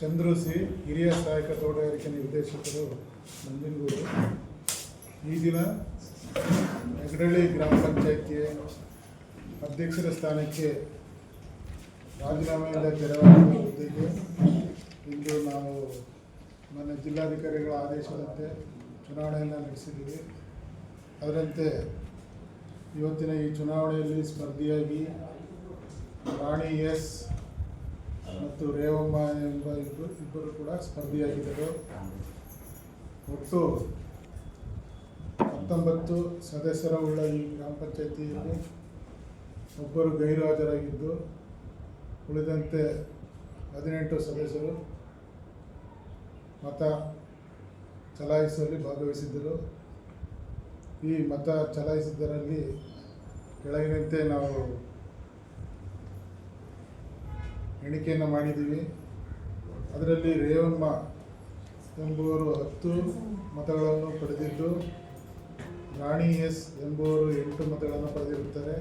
Chandru C ಹಿರಿಯ ಸಹಾಯಕ ತೋಟಗಾರಿಕೆ ನಿರ್ದೇಶಕರು ನಂಜನಗೂಡು. ಈ ದಿನ ಹೆಗಡಳ್ಳಿ ಗ್ರಾಮ ಪಂಚಾಯತಿಯ ಅಧ್ಯಕ್ಷರ ಸ್ಥಾನಕ್ಕೆ ರಾಜೀನಾಮೆಯಿಂದ ತೆರವಾದ ಹುದ್ದೆಗೆ ಇಂದು ನಾವು ನನ್ನ ಜಿಲ್ಲಾಧಿಕಾರಿಗಳ ಆದೇಶದಂತೆ ಚುನಾವಣೆಯನ್ನು ನಡೆಸಿದ್ದೀವಿ. ಅದರಂತೆ ಇವತ್ತಿನ ಈ ಚುನಾವಣೆಯಲ್ಲಿ ಸ್ಪರ್ಧಿಯಾಗಿ ರಾಣಿ ಎಸ್ ಮತ್ತು ರೇವಮ್ಮ ಎಂಬ ಇಬ್ಬರು ಇಬ್ಬರು ಕೂಡ ಸ್ಪರ್ಧಿಯಾಗಿದ್ದರು. ಒಟ್ಟು ಹತ್ತೊಂಬತ್ತು ಸದಸ್ಯರ ಉಳ್ಳ ಈ ಗ್ರಾಮ ಪಂಚಾಯತಿಯಲ್ಲಿ ಒಬ್ಬರು ಗೈರು ಹಾಜರಾಗಿದ್ದು ಉಳಿದಂತೆ ಹದಿನೆಂಟು ಸದಸ್ಯರು ಮತ ಚಲಾಯಿಸುವಲ್ಲಿ ಭಾಗವಹಿಸಿದ್ದರು. ಈ ಮತ ಚಲಾಯಿಸಿದ್ದರಲ್ಲಿ ಕೆಳಗಿನಂತೆ ನಾವು ಎಣಿಕೆಯನ್ನು ಮಾಡಿದ್ದೀವಿ. ಅದರಲ್ಲಿ ರೇವಮ್ಮ ಎಂಬುವರು ಹತ್ತು ಮತಗಳನ್ನು ಪಡೆದಿದ್ದು, ರಾಣಿ ಎಸ್ ಎಂಬುವರು ಎಂಟು ಮತಗಳನ್ನು ಪಡೆದಿರುತ್ತಾರೆ.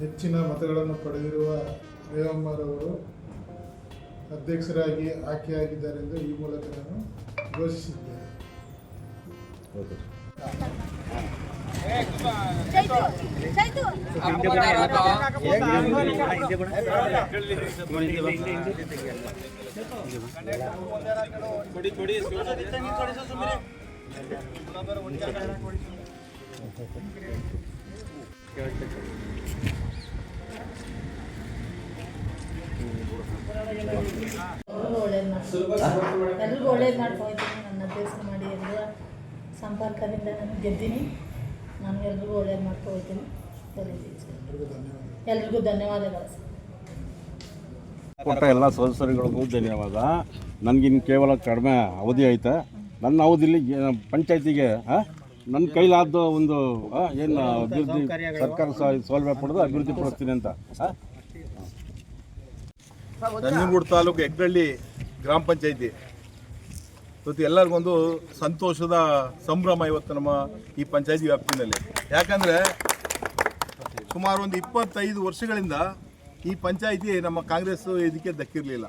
ಹೆಚ್ಚಿನ ಮತಗಳನ್ನು ಪಡೆದಿರುವ ರೇವಮ್ಮರವರು ಅಧ್ಯಕ್ಷರಾಗಿ ಆಯ್ಕೆಯಾಗಿದ್ದಾರೆಂದು ಈ ಮೂಲಕ ನಾನು ಘೋಷಿಸಿದ್ದೇನೆ. ಎಲ್ರಿಗೂ ಒಳ್ಳೇದು ಮಾಡ್ಕೊಂಡು ನನ್ನ ಅಭ್ಯಾಸ ಮಾಡಿ ಎಲ್ಲ ಸಂಪರ್ಕದಿಂದ ನಾನು ಗೆದ್ದೀನಿ. ನಾನು ಎಲ್ರಿಗೂ ಒಳ್ಳೇದು ಮಾಡ್ಕೊಳ್ತೀನಿ ಎಲ್ರಿಗೂ ಎಲ್ರಿಗೂ ಧನ್ಯವಾದಗಳು. ಸರ್ ಕೊಟ್ಟ ಎಲ್ಲ ಸದಸ್ಯರುಗಳಿಗೂ ಧನ್ಯವಾದ. ನನಗಿನ್ನು ಕೇವಲ ಕಡಿಮೆ ಅವಧಿ ಐತೆ. ನನ್ನ ಅವಧಿಲಿ ಪಂಚಾಯತಿಗೆ ನನ್ನ ಕೈಲಾದ ಒಂದು ಏನು ಅಭಿವೃದ್ಧಿ ಸರ್ಕಾರ ಸೌಲಭ್ಯ ಪಡೆದು ಅಭಿವೃದ್ಧಿ ಪಡಿಸ್ತೀನಿ ಅಂತ ಹಾಂ ನಂಜನಗೂಡು ತಾಲೂಕು ಹೆಗ್ಗಳ್ಳಿ ಗ್ರಾಮ ಪಂಚಾಯಿತಿ. ಇವತ್ತು ಎಲ್ಲರಿಗೊಂದು ಸಂತೋಷದ ಸಂಭ್ರಮ ಇವತ್ತು ನಮ್ಮ ಈ ಪಂಚಾಯಿತಿ ವ್ಯಾಪ್ತಿನಲ್ಲಿ. ಯಾಕಂದರೆ ಸುಮಾರು ಒಂದು ಇಪ್ಪತ್ತೈದು ವರ್ಷಗಳಿಂದ ಈ ಪಂಚಾಯಿತಿ ನಮ್ಮ ಕಾಂಗ್ರೆಸ್ ಇದಕ್ಕೆ ದಕ್ಕಿರಲಿಲ್ಲ.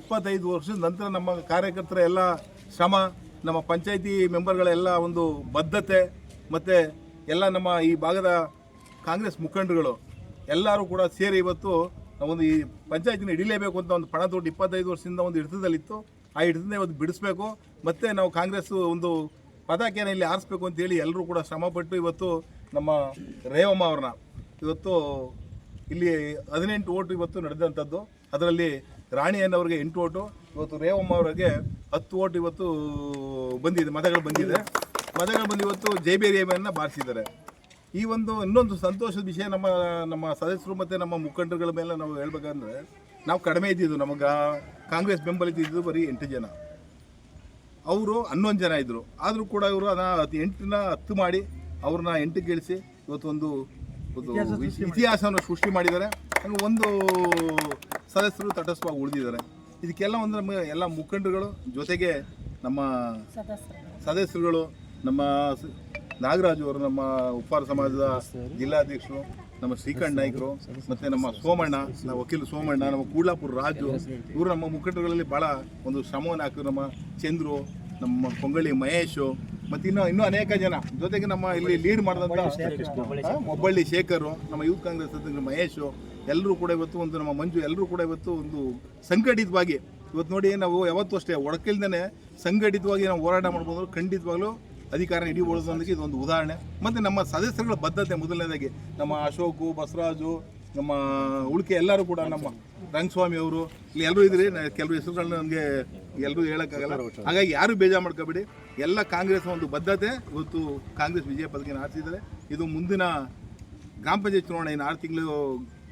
ಇಪ್ಪತ್ತೈದು ವರ್ಷದ ನಂತರ ನಮ್ಮ ಕಾರ್ಯಕರ್ತರ ಎಲ್ಲ ಶ್ರಮ, ನಮ್ಮ ಪಂಚಾಯಿತಿ ಮೆಂಬರ್ಗಳೆಲ್ಲ ಒಂದು ಬದ್ಧತೆ, ಮತ್ತು ಎಲ್ಲ ನಮ್ಮ ಈ ಭಾಗದ ಕಾಂಗ್ರೆಸ್ ಮುಖಂಡರುಗಳು ಎಲ್ಲರೂ ಕೂಡ ಸೇರಿ ಇವತ್ತು ಒಂದು ಈ ಪಂಚಾಯತಿನ ಹಿಡಿಲೇಬೇಕು ಅಂತ ಒಂದು ಪಣ ತೊಟ್ಟು ಇಪ್ಪತ್ತೈದು ವರ್ಷದಿಂದ ಒಂದು ಹಿಡಿತದಲ್ಲಿತ್ತು. ಆ ಹಿಡಿತದಿಂದ ಇವತ್ತು ಬಿಡಿಸ್ಬೇಕು. ಮತ್ತು ನಾವು ಕಾಂಗ್ರೆಸ್ ಒಂದು ಪತಾಕೆಯನ್ನು ಇಲ್ಲಿ ಆರಿಸ್ಬೇಕು ಅಂತೇಳಿ ಎಲ್ಲರೂ ಕೂಡ ಶ್ರಮಪಟ್ಟು ಇವತ್ತು ನಮ್ಮ ರೇವಮ್ಮ ಅವ್ರನ್ನ ಇವತ್ತು ಇಲ್ಲಿ ಹದಿನೆಂಟು ಓಟು ಇವತ್ತು ನಡೆದಂಥದ್ದು. ಅದರಲ್ಲಿ ರಾಣಿ ಎಂಟು ಓಟು, ಇವತ್ತು ರೇವಮ್ಮ ಅವರಿಗೆ ಹತ್ತು ಓಟು ಇವತ್ತು ಬಂದಿದೆ, ಮತಗಳು ಬಂದಿದೆ. ಮತಗಳು ಬಂದು ಇವತ್ತು ಜೈಬೇರಿಯಮ್ಮನ್ನು ಬಾರಿಸಿದ್ದಾರೆ. ಈ ಒಂದು ಇನ್ನೊಂದು ಸಂತೋಷದ ವಿಷಯ ನಮ್ಮ ನಮ್ಮ ಸದಸ್ಯರು ಮತ್ತು ನಮ್ಮ ಮುಖಂಡರುಗಳ ಮೇಲೆ ನಾವು ಹೇಳ್ಬೇಕಂದ್ರೆ ನಾವು ಕಡಿಮೆ ಇದ್ದಿದ್ದು ನಮಗೆ ಕಾಂಗ್ರೆಸ್ ಇದ್ದಿದ್ದು ಬರೀ ಎಂಟು ಜನ. ಅವರು ಹನ್ನೊಂದು ಜನ ಇದ್ದರು ಆದರೂ ಕೂಡ ಇವರು ಅದನ್ನ ಎಂಟನ್ನ ಹತ್ತು ಮಾಡಿ ಅವ್ರನ್ನ ಎಂಟು ಇಳಿಸಿ ಇವತ್ತು ಒಂದು ಇತಿಹಾಸವನ್ನು ಸೃಷ್ಟಿ ಮಾಡಿದ್ದಾರೆ. ಹಂಗೆ ಒಂದು ಸದಸ್ಯರು ತಟಸ್ಥವಾಗಿ ಉಳಿದಿದ್ದಾರೆ. ಇದಕ್ಕೆಲ್ಲ ಒಂದು ನಮಗೆ ಎಲ್ಲ ಮುಖಂಡರುಗಳು ಜೊತೆಗೆ ನಮ್ಮ ಸದಸ್ಯರುಗಳು ನಮ್ಮ ನಾಗರಾಜು ಅವರು ನಮ್ಮ ಉಪ್ಪಾರ ಸಮಾಜದ ಜಿಲ್ಲಾಧ್ಯಕ್ಷರು ನಮ್ಮ ಶ್ರೀಕಂಠ ನಾಯ್ಕರು, ಮತ್ತು ನಮ್ಮ ಸೋಮಣ್ಣ, ನಮ್ಮ ವಕೀಲ ಸೋಮಣ್ಣ, ನಮ್ಮ ಕೂಡ್ಲಾಪುರ ರಾಜು, ಇವರು ನಮ್ಮ ಮುಖಂಡರುಗಳಲ್ಲಿ ಭಾಳ ಒಂದು ಶ್ರಮವನ್ನು ಹಾಕಿದ್ರು. ನಮ್ಮ ಚಂದ್ರು, ನಮ್ಮ ಕೊಂಗಳಿ ಮಹೇಶು, ಮತ್ತು ಇನ್ನೂ ಇನ್ನೂ ಅನೇಕ ಜನ. ಜೊತೆಗೆ ನಮ್ಮ ಇಲ್ಲಿ ಲೀಡ್ ಮಾಡಿದಂಥ ಮೊಬ್ಬಳ್ಳಿ ಶೇಖರು, ನಮ್ಮ ಯೂತ್ ಕಾಂಗ್ರೆಸ್ ಅಧ್ಯಕ್ಷ ಮಹೇಶು ಎಲ್ಲರೂ ಕೂಡ ಇವತ್ತು ಒಂದು ನಮ್ಮ ಮಂಜು ಎಲ್ಲರೂ ಕೂಡ ಇವತ್ತು ಒಂದು ಸಂಘಟಿತವಾಗಿ, ಇವತ್ತು ನೋಡಿ ನಾವು ಯಾವತ್ತೂ ಅಷ್ಟೇ ಒಡಕಿಲ್ದೇ ಸಂಘಟಿತವಾಗಿ ನಾವು ಹೋರಾಟ ಮಾಡ್ಬೋದು. ಖಂಡಿತವಾಗ್ಲೂ ಅಧಿಕಾರ ಅನ್ನೋದಕ್ಕೆ ಇದೊಂದು ಉದಾಹರಣೆ. ಮತ್ತು ನಮ್ಮ ಸದಸ್ಯರುಗಳ ಬದ್ಧತೆ ಮೊದಲನೇದಾಗಿ ನಮ್ಮ ಅಶೋಕು, ಬಸವರಾಜು, ನಮ್ಮ ಉಳಿಕೆ ಎಲ್ಲರೂ ಕೂಡ ನಮ್ಮ ರಂಗಸ್ವಾಮಿ ಅವರು. ಇಲ್ಲಿ ಎಲ್ಲರೂ ಇದ್ರಿ ಕೆಲವು ಹೆಸರುಗಳನ್ನ ನಮಗೆ ಎಲ್ಲರೂ ಹೇಳೋಕ್ಕಾಗಲ್ಲ. ಹಾಗಾಗಿ ಯಾರು ಬೇಜಾರು ಮಾಡ್ಕೋಬೇಡಿ. ಎಲ್ಲ ಕಾಂಗ್ರೆಸ್ ಒಂದು ಬದ್ಧತೆ, ಇವತ್ತು ಕಾಂಗ್ರೆಸ್ ವಿಜಯ ಪದಕಿನ ಆರಿಸಿದ್ದಾರೆ ಇದು ಮುಂದಿನ ಗ್ರಾಮ ಪಂಚಾಯತ್ ಚುನಾವಣೆ, ಇನ್ನು ಆರು ತಿಂಗಳು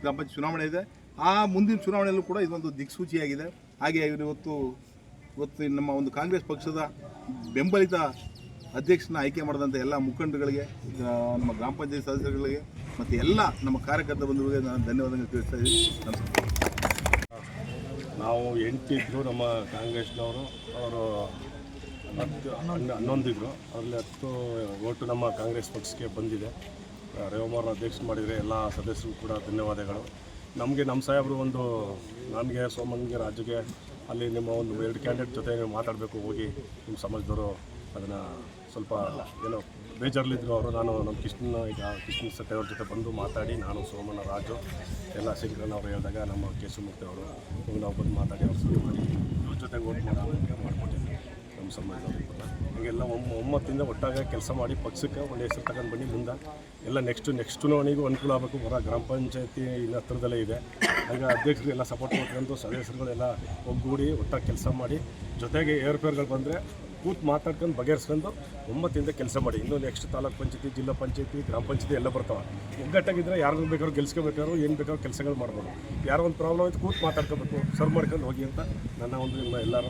ಗ್ರಾಮ ಪಂಚಾಯತ್ ಚುನಾವಣೆ ಇದೆ. ಆ ಮುಂದಿನ ಚುನಾವಣೆಯಲ್ಲೂ ಕೂಡ ಇದೊಂದು ದಿಕ್ಸೂಚಿಯಾಗಿದೆ. ಹಾಗೆ ಇವತ್ತು ಇವತ್ತು ನಮ್ಮ ಒಂದು ಕಾಂಗ್ರೆಸ್ ಪಕ್ಷದ ಬೆಂಬಲಿತ ಅಧ್ಯಕ್ಷನ ಆಯ್ಕೆ ಮಾಡಿದಂಥ ಎಲ್ಲ ಮುಖಂಡಗಳಿಗೆ ನಮ್ಮ ಗ್ರಾಮ ಪಂಚಾಯತ್ ಸದಸ್ಯರುಗಳಿಗೆ ಮತ್ತು ಎಲ್ಲ ನಮ್ಮ ಕಾರ್ಯಕರ್ತ ಬಂಧುಗಳಿಗೆ ನಾನು ಧನ್ಯವಾದಗಳು ತಿಳಿಸ್ತಾ ಇದ್ದೀನಿ. ನಮಸ್ಕಾರ. ನಾವು ಎಂಟಿದ್ರು ನಮ್ಮ ಕಾಂಗ್ರೆಸ್ನವರು, ಅವರು ಹತ್ತು, ಹನ್ನೊಂದು ಹನ್ನೊಂದಿದ್ರು ಅದರಲ್ಲಿ ಹತ್ತು ಓಟು ನಮ್ಮ ಕಾಂಗ್ರೆಸ್ ಪಕ್ಷಕ್ಕೆ ಬಂದಿದೆ. ರೇವಮಾರ್ ಅಧ್ಯಕ್ಷ ಮಾಡಿದರೆ ಎಲ್ಲ ಸದಸ್ಯರು ಕೂಡ ಧನ್ಯವಾದಗಳು. ನಮಗೆ ನಮ್ಮ ಸಾಹೇಬರು ಒಂದು ನನಗೆ ಸೋಮನ್ಗೆ ರಾಜುಗೆ ಅಲ್ಲಿ ನಿಮ್ಮ ಒಂದು ಎರಡು ಕ್ಯಾಂಡಿಡೇಟ್ ಜೊತೆ ಮಾತಾಡಬೇಕು, ಹೋಗಿ ನಿಮ್ಮ ಸಮಾಜದವರು ಅದನ್ನು ಸ್ವಲ್ಪ ಏನೋ ಬೇಜಾರಲ್ಲಿದ್ದರು ಅವರು, ನಾನು ನಮ್ಮ ಕೃಷ್ಣನ, ಈಗ ಕೃಷ್ಣ ಸತ್ಯ ಅವ್ರ ಜೊತೆ ಬಂದು ಮಾತಾಡಿ, ನಾನು ಸೋಮಣ್ಣ, ರಾಜು ಎಲ್ಲ ಶಂಕರನ್ ಅವರು ಹೇಳಿದಾಗ ನಮ್ಮ ಕೇಶವಮೂರ್ತಿ ಅವರು ನಾವು ಬಂದು ಮಾತಾಡಿ ಅವ್ರ ಸಲ ಮಾಡಿ, ಇವ್ರ ಜೊತೆ ಓಟ್ ಮಾಡೋದಕ್ಕೆ ನಮ್ಮ ಸಂಬಂಧ ಹೀಗೆಲ್ಲ ಒಮ್ಮ ಒಮ್ಮತ್ತಿಂದ ಒಟ್ಟಾಗ ಕೆಲಸ ಮಾಡಿ, ಪಕ್ಷಕ್ಕೆ ಒಳ್ಳೆ ಹೆಸರು ತಗೊಂಡು ಬನ್ನಿ ಮುಂದೆ. ಎಲ್ಲ ನೆಕ್ಸ್ಟು ನೆಕ್ಸ್ಟು ಅವನಿಗೂ ಅನುಕೂಲ ಆಗಬೇಕು ಹೊರ ಗ್ರಾಮ ಪಂಚಾಯತಿ ಇನ್ನು ಹತ್ರದಲ್ಲೇ ಇದೆ. ಹಾಗೆ ಅಧ್ಯಕ್ಷರಿಗೆಲ್ಲ ಸಪೋರ್ಟ್ ಮಾಡ್ಕೊಂಡು ಸದಸ್ಯರುಗಳೆಲ್ಲ ಒಗ್ಗೂಡಿ ಒಟ್ಟಾಗಿ ಕೆಲಸ ಮಾಡಿ, ಜೊತೆಗೆ ಏರ್ಪೇರ್ಗಳು ಬಂದರೆ ಕೂತ್ ಮಾತಾಡ್ಕೊಂಡು ಬಗೆಹರಿಸ್ಕೊಂಡು ಒಮ್ಮತ್ತಿಂದ ಕೆಲಸ ಮಾಡಿ. ಇನ್ನೂ ನೆಕ್ಸ್ಟ್ ತಾಲೂಕ್ ಪಂಚಾಯತಿ, ಜಿಲ್ಲಾ ಪಂಚಾಯತಿ, ಗ್ರಾಮ ಪಂಚಾಯತಿ ಎಲ್ಲ ಬರ್ತಾವೆ. ಒಗ್ಗಟ್ಟಾಗಿದ್ದರೆ ಯಾರು ಬೇಕಾದ್ರೂ ಗೆಲ್ಸ್ಕೋಬೇಕಾದ್ರು ಏನು ಬೇಕಾದ್ರೂ ಕೆಲಸಗಳು ಮಾಡ್ಬೋದು. ಯಾರೋ ಒಂದು ಪ್ರಾಬ್ಲಮ್ ಆಯಿತು ಕೂತ್ ಮಾತಾಡ್ಕೋಬೇಕು ಸರ್ವ್ ಮಾಡ್ಕೊಂಡು ಹೋಗಿ ಅಂತ ನನ್ನ ಒಂದು ನಿಮ್ಮ ಎಲ್ಲರ